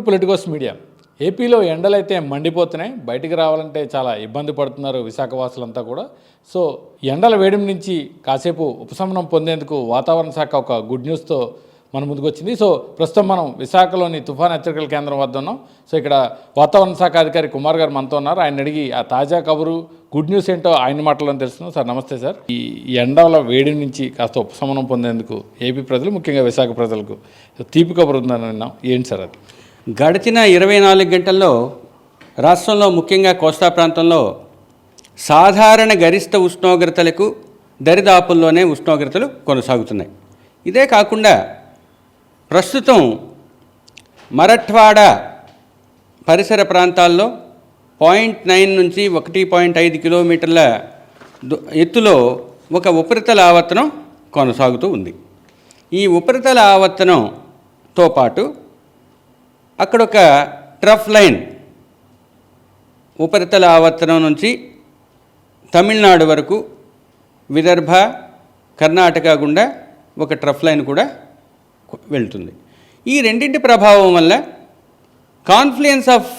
Politicos media. ఏపీలో ఎండలైతే మండిపోతున్నాయి బయటికి రావాలంటే చాలా ఇబ్బంది పడుతున్నారు విశాఖవాసులంతా కూడా. సో ఎండల వేడిం నుంచి కాసేపు ఉపశమనం పొందేందుకు వాతావరణ శాఖ ఒక గుడ్ న్యూస్తో మన ముందుకు వచ్చింది సో ప్రస్తుతం మనం విశాఖలోని తుఫాన్ హెచ్చరికల కేంద్రం వద్ద ఉన్నాం. సో ఇక్కడ వాతావరణ శాఖ అధికారి కుమార్ గారు మనతో ఉన్నారు. ఆయన అడిగి ఆ తాజా కబురు గుడ్ న్యూస్ ఏంటో ఆయన మాటలను తెలుస్తున్నాం. సార్ నమస్తే సార్. ఈ ఎండల వేడి నుంచి కాస్త ఉపశమనం పొందేందుకు ఏపీ ప్రజలు ముఖ్యంగా విశాఖ ప్రజలకు తీపి కబురు ఉందని విన్నాం. ఏంటి సార్ అది? గడిచిన ఇరవై నాలుగు గంటల్లో రాష్ట్రంలో ముఖ్యంగా కోస్తా ప్రాంతంలో సాధారణ గరిష్ట ఉష్ణోగ్రతలకు దరిదాపుల్లోనే ఉష్ణోగ్రతలు కొనసాగుతున్నాయి. ఇదే కాకుండా ప్రస్తుతం మరఠ్వాడ పరిసర ప్రాంతాల్లో పాయింట్ నైన్ నుంచి ఒకటి పాయింట్ ఐదు కిలోమీటర్ల దు- ఎత్తులో ఒక ఉపరితల ఆవర్తనం కొనసాగుతూ ఉంది. ఈ ఉపరితల ఆవర్తనంతో పాటు అక్కడ ఒక ట్రఫ్ లైన్. ఉపరితల ఆవర్తనం నుంచి తమిళనాడు వరకు విదర్భ కర్ణాటక గుండా ఒక ట్రఫ్ లైన్ కూడా వెళ్తుంది. ఈ రెండింటి ప్రభావం వల్ల confluence of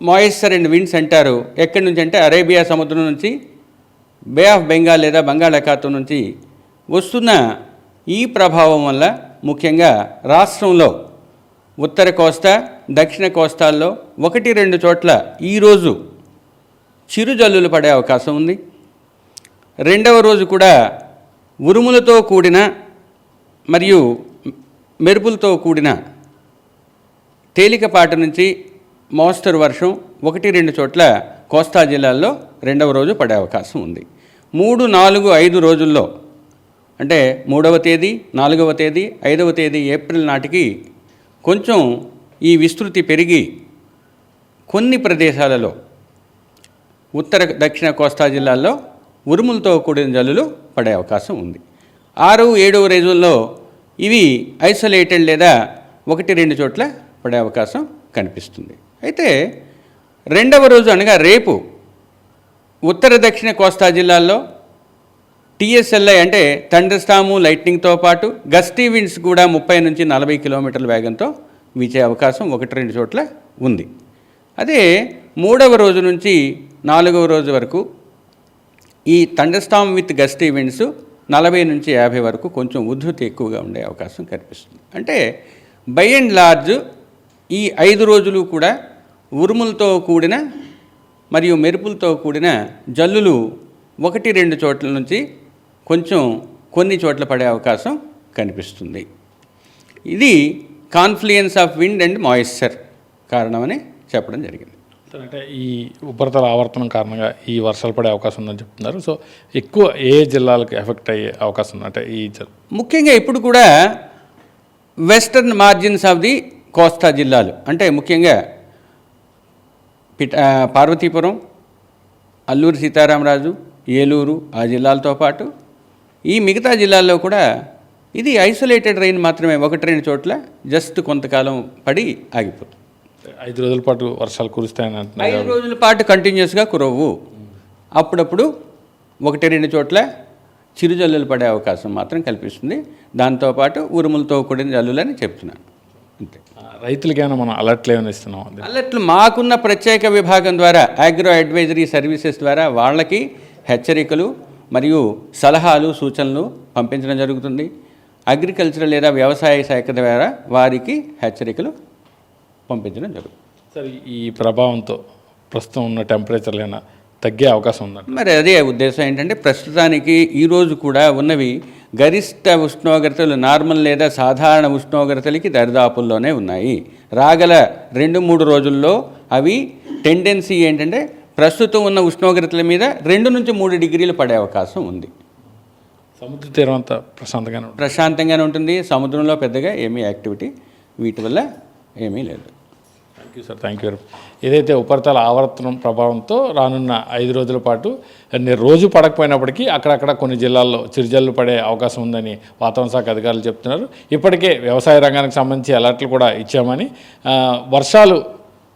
moisture and winds అంటారు. ఎక్కడి నుంచి అంటే అరేబియా సముద్రం నుంచి బే ఆఫ్ బెంగాల్ లేదా బంగాళాఖాతం నుంచి వస్తున్న ఈ ప్రభావం వల్ల ముఖ్యంగా రాష్ట్రంలో ఉత్తర కోస్తా దక్షిణ కోస్తాల్లో ఒకటి రెండు చోట్ల ఈరోజు చిరుజల్లులు పడే అవకాశం ఉంది. రెండవ రోజు కూడా ఉరుములతో కూడిన మరియు మెరుపులతో కూడిన తేలికపాటి నుంచి మోస్తరు వర్షం ఒకటి రెండు చోట్ల కోస్తా జిల్లాల్లో రెండవ రోజు పడే అవకాశం ఉంది. మూడు నాలుగు ఐదు రోజుల్లో అంటే మూడవ తేదీ నాలుగవ తేదీ ఐదవ తేదీ ఏప్రిల్ నాటికి కొంచెం ఈ విస్తృతి పెరిగి కొన్ని ప్రదేశాలలో ఉత్తర దక్షిణ కోస్తా జిల్లాల్లో ఉరుములతో కూడిన జల్లులు పడే అవకాశం ఉంది. ఆరు ఏడవ రోజుల్లో ఇవి ఐసోలేటెడ్ లేదా ఒకటి రెండు చోట్ల పడే అవకాశం కనిపిస్తుంది. అయితే రెండవ రోజు అనగా రేపు ఉత్తర దక్షిణ కోస్తా జిల్లాల్లో టీఎస్ఎల్ఐ అంటే థండర్స్టాము లైట్నింగ్తో పాటు గస్టీ విండ్స్ కూడా ముప్పై నుంచి నలభై కిలోమీటర్ల వేగంతో వీచే అవకాశం ఒకటి రెండు చోట్ల ఉంది. అదే మూడవ రోజు నుంచి నాలుగవ రోజు వరకు ఈ థండర్స్టామ్ విత్ గస్టీ విండ్స్ నలభై నుంచి యాభై వరకు కొంచెం ఉద్ధృతి ఎక్కువగా ఉండే అవకాశం కనిపిస్తుంది. అంటే బై అండ్ లార్జ్ ఈ ఐదు రోజులు కూడా ఉరుములతో కూడిన మరియు మెరుపులతో కూడిన జల్లులు ఒకటి రెండు చోట్ల నుంచి కొంచెం కొన్ని చోట్ల పడే అవకాశం కనిపిస్తుంది. ఇది confluence of wind and moisture కారణమని చెప్పడం జరిగింది. అంటే ఈ ఉపరితల ఆవర్తనం కారణంగా ఈ వర్షాలు పడే అవకాశం ఉందని చెప్తున్నారు. సో ఎక్కువ ఏ జిల్లాలకు ఎఫెక్ట్ అయ్యే అవకాశం ఉంది అంటే ఈ ముఖ్యంగా ఇప్పుడు కూడా వెస్టర్న్ మార్జిన్స్ ఆఫ్ ది కోస్తా జిల్లాలు అంటే ముఖ్యంగా పిట పార్వతీపురం అల్లూరి సీతారామరాజు ఏలూరు ఆ జిల్లాలతో పాటు ఈ మిగతా జిల్లాల్లో కూడా ఇది ఐసోలేటెడ్ రైన్ మాత్రమే ఒకటి రెండు చోట్ల జస్ట్ కొంతకాలం పడి ఆగిపోతుంది. ఐదు రోజుల పాటు వర్షాలు కురుస్తాయని అంటున్నారు ఐదు రోజుల పాటు కంటిన్యూస్గా కురవు అప్పుడప్పుడు ఒకటి రెండు చోట్ల చిరుజల్లులు పడే అవకాశం మాత్రం కల్పిస్తుంది. దాంతోపాటు ఉరుములతో కూడిన జల్లులని చెప్తున్నాను. అంతే. రైతులకైనా మనం అలర్ట్లు ఏమైనా ఇస్తున్నాం అది అల్లట్లు మాకున్న ప్రత్యేక విభాగం ద్వారా అగ్రో అడ్వైజరీ సర్వీసెస్ ద్వారా వాళ్ళకి హెచ్చరికలు మరియు సలహాలు సూచనలు పంపించడం జరుగుతుంది. అగ్రికల్చర్ లేదా వ్యవసాయ శాఖ ద్వారా వారికి హెచ్చరికలు పంపించడం జరుగుతుంది. సార్ ఈ ప్రభావంతో ప్రస్తుతం ఉన్న టెంపరేచర్లు అయినా తగ్గే అవకాశం ఉందండి మరి అదే ఉద్దేశం ఏంటంటే ప్రస్తుతానికి ఈరోజు కూడా ఉన్నవి గరిష్ట ఉష్ణోగ్రతలు నార్మల్ లేదా సాధారణ ఉష్ణోగ్రతలకి దరిదాపుల్లోనే ఉన్నాయి. రాగల రెండు మూడు రోజుల్లో అవి టెండెన్సీ ఏంటంటే ప్రస్తుతం ఉన్న ఉష్ణోగ్రతల మీద రెండు నుంచి మూడు డిగ్రీలు పడే అవకాశం ఉంది. సముద్ర తీరం అంతా ప్రశాంతంగానే ఉంటుంది. ప్రశాంతంగానే ఉంటుంది. సముద్రంలో పెద్దగా ఏమీ యాక్టివిటీ వీటి వల్ల ఏమీ లేదు. Thank you sir thank you ఏదైతే ఉపరితల ఆవర్తనం ప్రభావంతో రానున్న ఐదు రోజుల పాటు అన్ని రోజు పడకపోయినప్పటికీ అక్కడక్కడ కొన్ని జిల్లాల్లో చిరుజల్లు పడే అవకాశం ఉందని వాతావరణ శాఖ అధికారులు చెప్తున్నారు. ఇప్పటికే వ్యవసాయ రంగానికి సంబంధించి అలర్ట్లు కూడా ఇచ్చామని వర్షాలు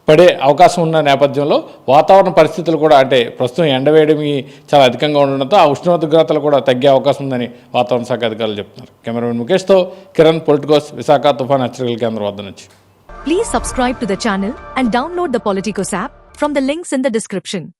పడే అవకాశం ఉన్న నేపథ్యంలో వాతావరణ పరిస్థితులు కూడా అంటే ప్రస్తుతం ఎండవేయడమి చాలా అధికంగా ఉండడంతో ఆ ఉష్ణోగ్రతలు కూడా తగ్గే అవకాశం ఉందని వాతావరణ శాఖ అధికారులు చెప్తున్నారు. కెమెరామెన్ ముఖేష్తో కిరణ్ పొలిటికోస్ విశాఖ తుఫాన్ హెచ్చరికల కేంద్రం వద్ద నుంచి. Please subscribe to the channel and download the Politicos app from the links in the description